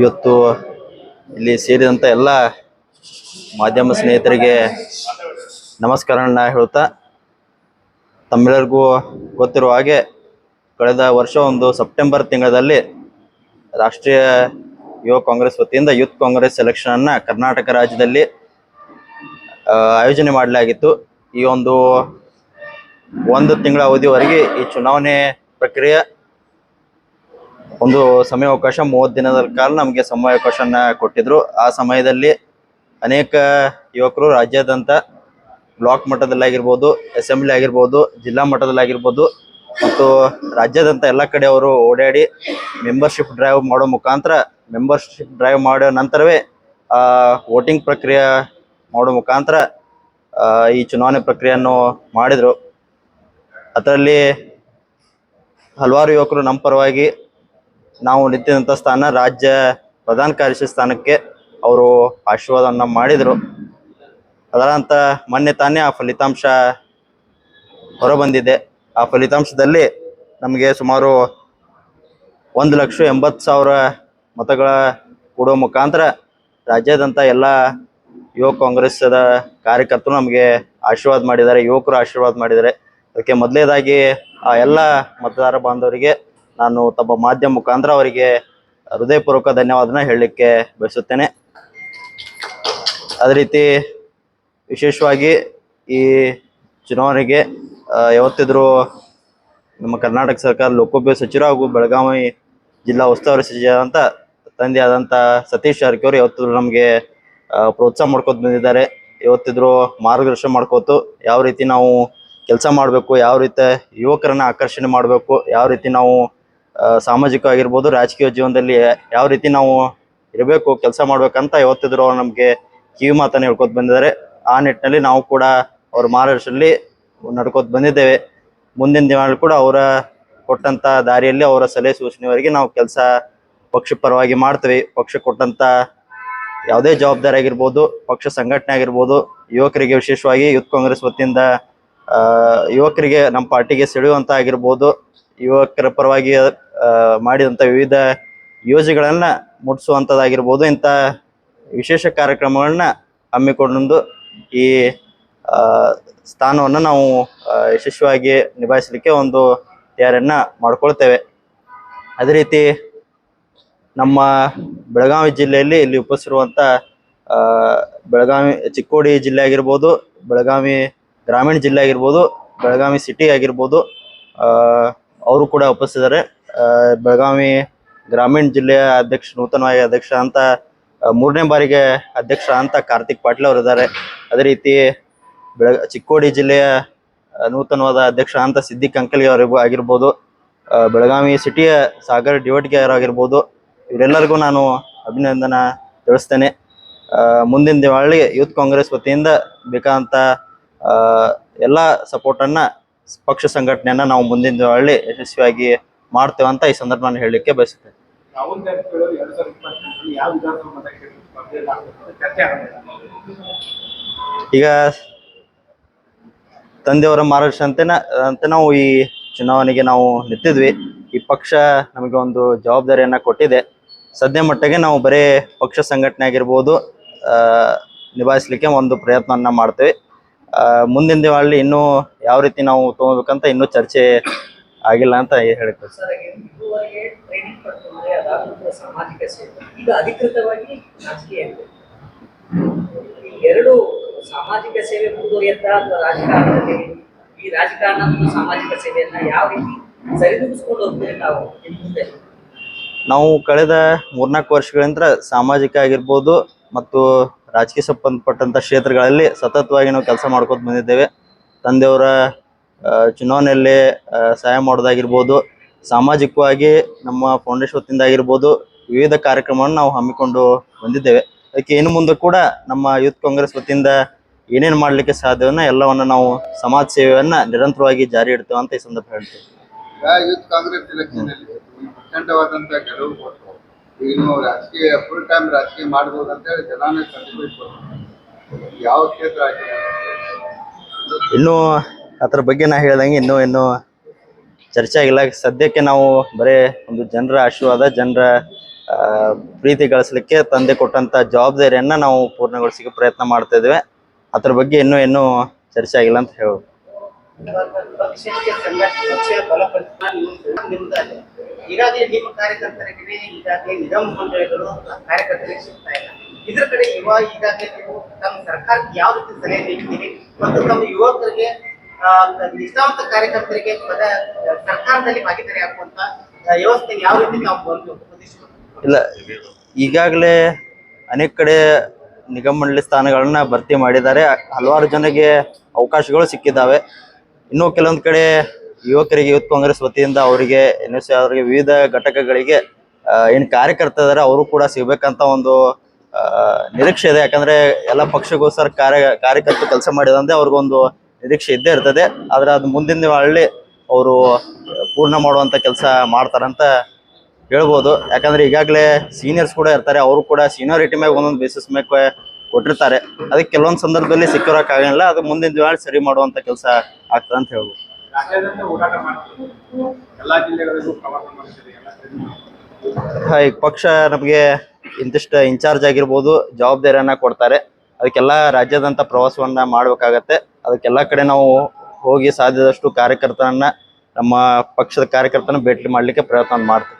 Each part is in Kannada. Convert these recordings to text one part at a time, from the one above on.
ಇವತ್ತು ಇಲ್ಲಿ ಸೇರಿದಂತ ಎಲ್ಲ ಮಾಧ್ಯಮ ಸ್ನೇಹಿತರಿಗೆ ನಮಸ್ಕಾರಗಳನ್ನ ಹೇಳ್ತಾ ತಮ್ಮೆಲ್ಲರಿಗೂ ಗೊತ್ತಿರುವ ಹಾಗೆ ಕಳೆದ ವರ್ಷ ಒಂದು ಸೆಪ್ಟೆಂಬರ್ ತಿಂಗಳಲ್ಲಿ ರಾಷ್ಟ್ರೀಯ ಯುವ ಕಾಂಗ್ರೆಸ್ ವತಿಯಿಂದ ಯೂತ್ ಕಾಂಗ್ರೆಸ್ ಎಲೆಕ್ಷನ್ ಅನ್ನ ಕರ್ನಾಟಕ ರಾಜ್ಯದಲ್ಲಿ ಆಯೋಜನೆ ಮಾಡಲಾಗಿತ್ತು. ಈ ಒಂದು ಒಂದು ತಿಂಗಳ ಅವಧಿವರೆಗೆ ಈ ಚುನಾವಣೆ ಪ್ರಕ್ರಿಯೆ ಒಂದು ಸಮಯಾವಕಾಶ ಮೂವತ್ತು ದಿನದ ಕಾಲ ನಮಗೆ ಸಮಯಾವಕಾಶನ ಕೊಟ್ಟಿದ್ರು. ಆ ಸಮಯದಲ್ಲಿ ಅನೇಕ ಯುವಕರು ರಾಜ್ಯಾದ್ಯಂತ ಬ್ಲಾಕ್ ಮಟ್ಟದಲ್ಲಾಗಿರ್ಬೋದು ಅಸೆಂಬ್ಲಿ ಆಗಿರ್ಬೋದು ಜಿಲ್ಲಾ ಮಟ್ಟದಲ್ಲಾಗಿರ್ಬೋದು ಮತ್ತು ರಾಜ್ಯಾದ್ಯಂತ ಎಲ್ಲ ಕಡೆ ಅವರು ಓಡಾಡಿ ಮೆಂಬರ್ಶಿಪ್ ಡ್ರೈವ್ ಮಾಡೋ ಮುಖಾಂತರ ಮೆಂಬರ್ಶಿಪ್ ಡ್ರೈವ್ ಮಾಡೋ ನಂತರವೇ ವೋಟಿಂಗ್ ಪ್ರಕ್ರಿಯೆ ಮಾಡೋ ಮುಖಾಂತರ ಆ, ಈ ಚುನಾವಣೆ ಪ್ರಕ್ರಿಯೆಯನ್ನು ಮಾಡಿದರು. ಅದರಲ್ಲಿ ಹಲವಾರು ಯುವಕರು ನಮ್ಮ ಪರವಾಗಿ ನಾವು ನಿಂತಿದ್ದಂಥ ಸ್ಥಾನ ರಾಜ್ಯ ಪ್ರಧಾನ ಕಾರ್ಯದರ್ಶಿ ಸ್ಥಾನಕ್ಕೆ ಅವರು ಆಶೀರ್ವಾದವನ್ನು ಮಾಡಿದರು. ಅದರಂತ ಮೊನ್ನೆ ತಾನೇ ಆ ಫಲಿತಾಂಶ ಹೊರಬಂದಿದೆ. ಆ ಫಲಿತಾಂಶದಲ್ಲಿ ನಮಗೆ ಸುಮಾರು ಒಂದು ಲಕ್ಷ ಎಂಬತ್ತು ಸಾವಿರ ಮತಗಳ ಕೊಡುವ ಮುಖಾಂತರ ರಾಜ್ಯಾದ್ಯಂತ ಎಲ್ಲ ಯುವ ಕಾಂಗ್ರೆಸ್ದ ಕಾರ್ಯಕರ್ತರು ನಮಗೆ ಆಶೀರ್ವಾದ ಮಾಡಿದ್ದಾರೆ, ಯುವಕರು ಆಶೀರ್ವಾದ ಮಾಡಿದ್ದಾರೆ. ಅದಕ್ಕೆ ಮೊದಲೇದಾಗಿ ಆ ಎಲ್ಲ ಮತದಾರ ಬಾಂಧವರಿಗೆ ನಾನು ತಮ್ಮ ಮಾಧ್ಯಮ ಮುಖಾಂತರ ಅವರಿಗೆ ಹೃದಯಪೂರ್ವಕ ಧನ್ಯವಾದನ ಹೇಳಲಿಕ್ಕೆ ಬಯಸುತ್ತೇನೆ. ಅದೇ ರೀತಿ ವಿಶೇಷವಾಗಿ ಈ ಚುನಾವಣೆಗೆ ಯಾವತ್ತಿದ್ರು ನಮ್ಮ ಕರ್ನಾಟಕ ಸರ್ಕಾರ ಲೋಕೋಪಯೋಗಿ ಸಚಿವರು ಹಾಗೂ ಬೆಳಗಾವಿ ಜಿಲ್ಲಾ ಉಸ್ತುವಾರಿ ಸಚಿವರಾದಂಥ ತಂದೆ ಆದಂಥ ಸತೀಶ್ ಜಾರಕಿಹೊಳಿ ಯಾವತ್ತಿದ್ರು ನಮಗೆ ಪ್ರೋತ್ಸಾಹ ಮಾಡ್ಕೊತ ಬಂದಿದ್ದಾರೆ. ಯಾವತ್ತಿದ್ರು ಮಾರ್ಗದರ್ಶನ ಮಾಡ್ಕೋತು ಯಾವ ರೀತಿ ನಾವು ಕೆಲಸ ಮಾಡಬೇಕು, ಯಾವ ರೀತಿ ಯುವಕರನ್ನ ಆಕರ್ಷಣೆ ಮಾಡಬೇಕು, ಯಾವ ರೀತಿ ನಾವು ಆ, ಸಾಮಾಜಿಕವಾಗಿರ್ಬೋದು ರಾಜಕೀಯ ಜೀವನದಲ್ಲಿ ಯಾವ ರೀತಿ ನಾವು ಇರಬೇಕು ಕೆಲಸ ಮಾಡ್ಬೇಕಂತ ಯಾವತ್ತಿದ್ರು ಅವ್ರು ನಮಗೆ ಕಿವಿ ಮಾತನ್ನು ಹೇಳ್ಕೊತ ಬಂದಿದ್ದಾರೆ. ಆ ನಿಟ್ಟಿನಲ್ಲಿ ನಾವು ಕೂಡ ಅವ್ರ ಮಾರ್ಗದರ್ಶನಲ್ಲಿ ನಡ್ಕೋತ ಬಂದಿದ್ದೇವೆ. ಮುಂದಿನ ದಿನಗಳಲ್ಲಿ ಕೂಡ ಅವರ ಕೊಟ್ಟಂತ ದಾರಿಯಲ್ಲಿ ಅವರ ಸಲಹೆ ಸೂಚನೆವರೆಗೆ ನಾವು ಕೆಲಸ ಪಕ್ಷ ಪರವಾಗಿ ಮಾಡ್ತೀವಿ. ಪಕ್ಷ ಕೊಟ್ಟಂತ ಯಾವುದೇ ಜವಾಬ್ದಾರಿ ಆಗಿರ್ಬೋದು ಪಕ್ಷ ಸಂಘಟನೆ ಆಗಿರ್ಬೋದು ಯುವಕರಿಗೆ ವಿಶೇಷವಾಗಿ ಯೂತ್ ಕಾಂಗ್ರೆಸ್ ವತಿಯಿಂದ ಯುವಕರಿಗೆ ನಮ್ಮ ಪಾರ್ಟಿಗೆ ಸೆಳೆಯುವಂತ ಆಗಿರ್ಬೋದು ಯುವಕರ ಪರವಾಗಿ ಮಾಡಿದಂಥ ವಿವಿಧ ಯೋಜನೆಗಳನ್ನು ಮುಟ್ಟಿಸುವಂಥದ್ದಾಗಿರ್ಬೋದು ಇಂಥ ವಿಶೇಷ ಕಾರ್ಯಕ್ರಮಗಳನ್ನ ಹಮ್ಮಿಕೊಂಡು ಈ ಸ್ಥಾನವನ್ನು ನಾವು ಯಶಸ್ವಿಯಾಗಿ ನಿಭಾಯಿಸಲಿಕ್ಕೆ ಒಂದು ತಯಾರಿಯನ್ನು ಮಾಡ್ಕೊಳ್ತೇವೆ. ಅದೇ ರೀತಿ ನಮ್ಮ ಬೆಳಗಾವಿ ಜಿಲ್ಲೆಯಲ್ಲಿ ಇಲ್ಲಿ ಉಪಸ್ಥಿರುವಂತ ಆ, ಬೆಳಗಾವಿ ಚಿಕ್ಕೋಡಿ ಜಿಲ್ಲೆ ಆಗಿರ್ಬೋದು ಬೆಳಗಾವಿ ಗ್ರಾಮೀಣ ಜಿಲ್ಲೆ ಆಗಿರ್ಬೋದು ಬೆಳಗಾವಿ ಸಿಟಿ ಆಗಿರ್ಬೋದು ಅವರು ಕೂಡ ಉಪಸ್ಥಿತರೆ. ಆ, ಬೆಳಗಾವಿ ಗ್ರಾಮೀಣ ಜಿಲ್ಲೆಯ ಅಧ್ಯಕ್ಷ, ನೂತನವಾಗಿ ಅಧ್ಯಕ್ಷ ಅಂತ ಮೂರನೇ ಬಾರಿಗೆ ಅಧ್ಯಕ್ಷ ಅಂತ ಕಾರ್ತಿಕ್ ಪಾಟೀಲ್ ಅವರು ಇದ್ದಾರೆ. ಅದೇ ರೀತಿ ಬೆಳಗ, ಚಿಕ್ಕೋಡಿ ಜಿಲ್ಲೆಯ ನೂತನವಾದ ಅಧ್ಯಕ್ಷ ಅಂತ ಸಿದ್ದಿಕ್ ಅಂಕಲ್ಗೆ ಅವರಿಗೂ ಆಗಿರ್ಬೋದು. ಬೆಳಗಾವಿ ಸಿಟಿಯ ಸಾಗರ್ ಡಿವಟ್ಗೆ ಆಗಿರ್ಬೋದು. ಇವರೆಲ್ಲರಿಗೂ ನಾನು ಅಭಿನಂದನ ತಿಳಿಸ್ತೇನೆ. ಮುಂದಿನ ದಿವಾಳಿ ಯೂತ್ ಕಾಂಗ್ರೆಸ್ ವತಿಯಿಂದ ಬೇಕಾದಂಥ ಎಲ್ಲ ಸಪೋರ್ಟನ್ನು, ಪಕ್ಷ ಸಂಘಟನೆಯನ್ನು ನಾವು ಮುಂದಿನ ದಿವಾಳಿ ಯಶಸ್ವಿಯಾಗಿ ಮಾಡ್ತೇವೆ ಅಂತ ಈ ಸಂದರ್ಭ ನಾನು ಹೇಳಲಿಕ್ಕೆ ಬಯಸುತ್ತೇನೆ. ಈಗ ತಂದೆಯವರ ಮಾರ್ಗದರ್ಶನಂತೆ ಅಂತ ನಾವು ಈ ಚುನಾವಣೆಗೆ ನಾವು ನಿಂತಿದ್ವಿ. ಈ ಪಕ್ಷ ನಮಗೆ ಒಂದು ಜವಾಬ್ದಾರಿಯನ್ನ ಕೊಟ್ಟಿದೆ. ಸದ್ಯ ಮಟ್ಟಿಗೆ ನಾವು ಬರೀ ಪಕ್ಷ ಸಂಘಟನೆ ಆಗಿರ್ಬೋದು ನಿಭಾಯಿಸ್ಲಿಕ್ಕೆ ಒಂದು ಪ್ರಯತ್ನವನ್ನ ಮಾಡ್ತೇವೆ. ಮುಂದಿನ ದಿನಗಳಲ್ಲಿ ಇನ್ನೂ ಯಾವ ರೀತಿ ನಾವು ತೊಗೋಬೇಕಂತ ಇನ್ನೂ ಚರ್ಚೆ ಆಗಿಲ್ಲ ಅಂತ ಹೇಳಕ್ಕೆ ಸರ್ ಈಗ ಅಧಿಕೃತವಾಗಿ ಎರಡು ಸಾಮಾಜಿಕ ಸೇವೆ ಮುಂದುವರಿಯುತ್ತಾ ಅಥವಾ ರಾಜಕಾರಣದಲ್ಲಿ ಈ ರಾಜಕಾರಣ ಮತ್ತು ಸಾಮಾಜಿಕ ಸೇವೆಯನ್ನ ಯಾವ ರೀತಿ ಸರಿದೂಗಿಸ್ಕೊಂಡು ಹೋಗ್ತೀವಿ ನಾವು ಮುಂದೆ? ನಾವು ಕಳೆದ ಮೂರ್ನಾಲ್ಕು ವರ್ಷಗಳಿಂದ ಸಾಮಾಜಿಕ ಆಗಿರ್ಬೋದು ಮತ್ತು ರಾಜಕೀಯ ಸಂಬಂಧಪಟ್ಟಂಥ ಕ್ಷೇತ್ರಗಳಲ್ಲಿ ಸತತವಾಗಿ ನಾವು ಕೆಲಸ ಮಾಡ್ಕೊತ ಬಂದಿದ್ದೇವೆ. ತಂದೆಯವರ ಚುನಾವಣೆಯಲ್ಲಿ ಸಹಾಯ ಮಾಡೋದಾಗಿರ್ಬೋದು ಸಾಮಾಜಿಕವಾಗಿ ನಮ್ಮ ಫೌಂಡೇಶನ್ ವತಿಯಿಂದ ಆಗಿರ್ಬೋದು ವಿವಿಧ ಕಾರ್ಯಕ್ರಮವನ್ನು ನಾವು ಹಮ್ಮಿಕೊಂಡು ಬಂದಿದ್ದೇವೆ. ಅದಕ್ಕೆ ಇನ್ನು ಮುಂದೆ ಕೂಡ ನಮ್ಮ ಯೂತ್ ಕಾಂಗ್ರೆಸ್ ವತಿಯಿಂದ ಏನೇನು ಮಾಡಲಿಕ್ಕೆ ಸಾಧ್ಯವನ್ನ ಎಲ್ಲವನ್ನ ನಾವು ಸಮಾಜ ಸೇವೆಯನ್ನ ನಿರಂತರವಾಗಿ ಜಾರಿ ಇಡ್ತೇವೆ ಅಂತ ಈ ಸಂದರ್ಭ ಹೇಳ್ತೇವೆ ಯೂತ್ ಕಾಂಗ್ರೆಸ್ ಎಲೆಕ್ಷನ್ ಅಲ್ಲಿ ಪ್ರಚಂಡವಾದಂತ ಗೆಲುವು ಕೊಟ್ಟು ಈಗ ರಾಜಕೀಯ ಫುಲ್ ಟೈಮ್ ರಾಜಕೀಯ ಮಾಡಬಹುದು ಅಂತ ಹೇಳಿ ಜನಾನೇ ಯಾವ ಕ್ಷೇತ್ರ ಇನ್ನೂ ಅದ್ರ ಬಗ್ಗೆ ನಾ ಹೇಳ್ದಂಗೆ ಇನ್ನೂ ಇನ್ನೂ ಚರ್ಚೆ ಆಗಿಲ್ಲ. ಸದ್ಯಕ್ಕೆ ನಾವು ಬರೇ ಒಂದು ಜನರ ಆಶೀರ್ವಾದ, ಜನರ ಪ್ರೀತಿ ಗಳಿಸ್ಲಿಕ್ಕೆ ತಂದೆ ಕೊಟ್ಟಂತ ಜವಾಬ್ದಾರಿಯನ್ನ ನಾವು ಪೂರ್ಣಗೊಳಿಸಲಿಕ್ಕೆ ಪ್ರಯತ್ನ ಮಾಡ್ತಾ ಇದ್ದೇವೆ. ಅದ್ರ ಬಗ್ಗೆ ಇನ್ನೂ ಇನ್ನೂ ಚರ್ಚೆ ಆಗಿಲ್ಲ ಅಂತ ಹೇಳ್ಬೋದು. ಇದ್ರ ಕಡೆ ಯುವ ಈಗಾಗಲೇ ನೀವು ತಮ್ಮ ಸರ್ಕಾರಕ್ಕೆ ಯಾವ ರೀತಿ ಸಲಹೆ ನೀಡಿದ್ದೀರಿ? ಮತ್ತು ತಮ್ಮ ಯುವಕರಿಗೆ ನಿಷ್ಠಾವಂತ ಕಾರ್ಯಕರ್ತರಿಗೆ ಸರ್ಕಾರದಲ್ಲಿ ಭಾಗಿದಾರಿ ವ್ಯವಸ್ಥೆ ಯಾವ ರೀತಿ ಇಲ್ಲ, ಈಗಾಗಲೇ ಅನೇಕ ಕಡೆ ನಿಗಮ ಮಂಡಳಿ ಸ್ಥಾನಗಳನ್ನ ಭರ್ತಿ ಮಾಡಿದ್ದಾರೆ. ಹಲವಾರು ಜನರಿಗೆ ಅವಕಾಶಗಳು ಸಿಕ್ಕಿದ್ದಾವೆ. ಇನ್ನು ಕೆಲವೊಂದು ಕಡೆ ಯುವಕರಿಗೆ, ಯೂತ್ ಕಾಂಗ್ರೆಸ್ ವತಿಯಿಂದ ಅವರಿಗೆ, ಎನ್ ಎಸ್ ಅವರಿಗೆ ವಿವಿಧ ಘಟಕಗಳಿಗೆ ಏನು ಕಾರ್ಯಕರ್ತ ಇದ್ದಾರೆ ಅವರು ಕೂಡ ಸಿಗ್ಬೇಕಂತ ಒಂದು ನಿರೀಕ್ಷೆ ಇದೆ. ಯಾಕಂದ್ರೆ ಎಲ್ಲ ಪಕ್ಷಗೋಸ್ಕರ ಕಾರ್ಯ, ಕಾರ್ಯಕರ್ತರು ಕೆಲಸ ಮಾಡಿದಂತೆ ಅವ್ರಿಗೊಂದು ನಿರೀಕ್ಷೆ ಇದ್ದೇ ಇರ್ತದೆ ಆದ್ರೆ ಅದು ಮುಂದಿನ ಹಳ್ಳಿ ಅವರು ಪೂರ್ಣ ಮಾಡುವಂತ ಕೆಲಸ ಮಾಡ್ತಾರಂತ ಹೇಳ್ಬೋದು. ಯಾಕಂದ್ರೆ ಈಗಾಗಲೇ ಸೀನಿಯರ್ಸ್ ಕೂಡ ಇರ್ತಾರೆ ಅವರು ಕೂಡ ಸೀನಿಯಾರಿಟಿ ಮೇಲೆ ಒಂದೊಂದು ಬೇಸಿಸ್ ಮೇಲೆ ಕೊಟ್ಟಿರ್ತಾರೆ. ಅದಕ್ಕೆ ಕೆಲವೊಂದು ಸಂದರ್ಭದಲ್ಲಿ ಸಿಕ್ಕಿರೋಕ್ ಆಗಲ್ಲ ಅದು ಮುಂದಿನ ದಿವಾಳಿ ಸರಿ ಮಾಡುವಂತ ಕೆಲಸ ಆಗ್ತದೆ ಅಂತ ಹೇಳ್ಬೋದು. ಹಾ, ಈಗ ಪಕ್ಷ ನಮಗೆ ಇಂತಿಷ್ಟು ಇನ್ಚಾರ್ಜ್ ಆಗಿರ್ಬೋದು ಜವಾಬ್ದಾರಿಯನ್ನ ಕೊಡ್ತಾರೆ. ಅದಕ್ಕೆಲ್ಲ ರಾಜ್ಯದಂತ ಪ್ರವಾಸವನ್ನ ಮಾಡ್ಬೇಕಾಗತ್ತೆ. ಅದಕ್ಕೆಲ್ಲ ಕಡೆ ನಾವು ಹೋಗಿ ಸಾಧ್ಯದಷ್ಟು ಕಾರ್ಯಕರ್ತರನ್ನ ನಮ್ಮ ಪಕ್ಷದ ಕಾರ್ಯಕರ್ತನ ಭೇಟಿ ಮಾಡ್ಲಿಕ್ಕೆ ಪ್ರಯತ್ನ ಮಾಡ್ತೀವಿ.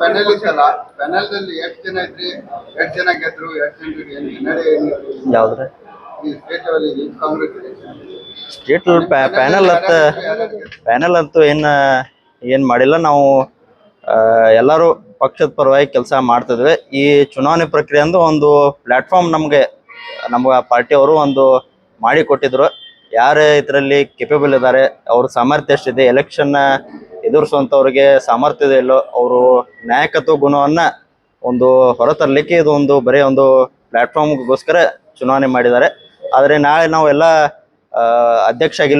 ಪ್ಯಾನೆಲ್ ಯಾವ್ದ್ರೆ? ಸ್ಟೇಟ್ ಪ್ಯಾನಲ್ ಅಂತ ಪ್ಯಾನಲ್ ಅಂತೂ ಏನ್ ಏನ್ ಮಾಡಿಲ್ಲ. ನಾವು ಎಲ್ಲರೂ ಪಕ್ಷದ ಪರವಾಗಿ ಕೆಲಸ ಮಾಡ್ತಿದ್ವಿ. ಈ ಚುನಾವಣೆ ಪ್ರಕ್ರಿಯೆ ಅಂದ್ರೆ ಒಂದು ಪ್ಲಾಟ್ಫಾರ್ಮ್ ನಮ್ಗೆ ನಮ್ಗೆ ಪಾರ್ಟಿಯವರು ಒಂದು ಮಾಡಿ ಕೊಟ್ಟಿದ್ರು. ಯಾರೇ ಇದರಲ್ಲಿ ಕೆಪೇಬಲ್ ಇದ್ದಾರೆ, ಅವ್ರ ಸಾಮರ್ಥ್ಯ ಎಷ್ಟಿದೆ ಎಲೆಕ್ಷನ್ ಎದುರಿಸುವಂಥವ್ರಿಗೆ ಸಾಮರ್ಥ್ಯ ಇದೆ ಇಲ್ಲೋ, ಅವರು ನಾಯಕತ್ವ ಗುಣವನ್ನ ಒಂದು ಹೊರತರಲಿಕ್ಕೆ ಇದು ಒಂದು ಬರೀ ಒಂದು ಪ್ಲಾಟ್ಫಾರ್ಮ್ಗೋಸ್ಕರ ಚುನಾವಣೆ ಮಾಡಿದ್ದಾರೆ. ಆದರೆ ನಾಳೆ ನಾವೆಲ್ಲ ಎಲ್ಲ ಅಧ್ಯಕ್ಷ ಆಗಿಲ್ಲ.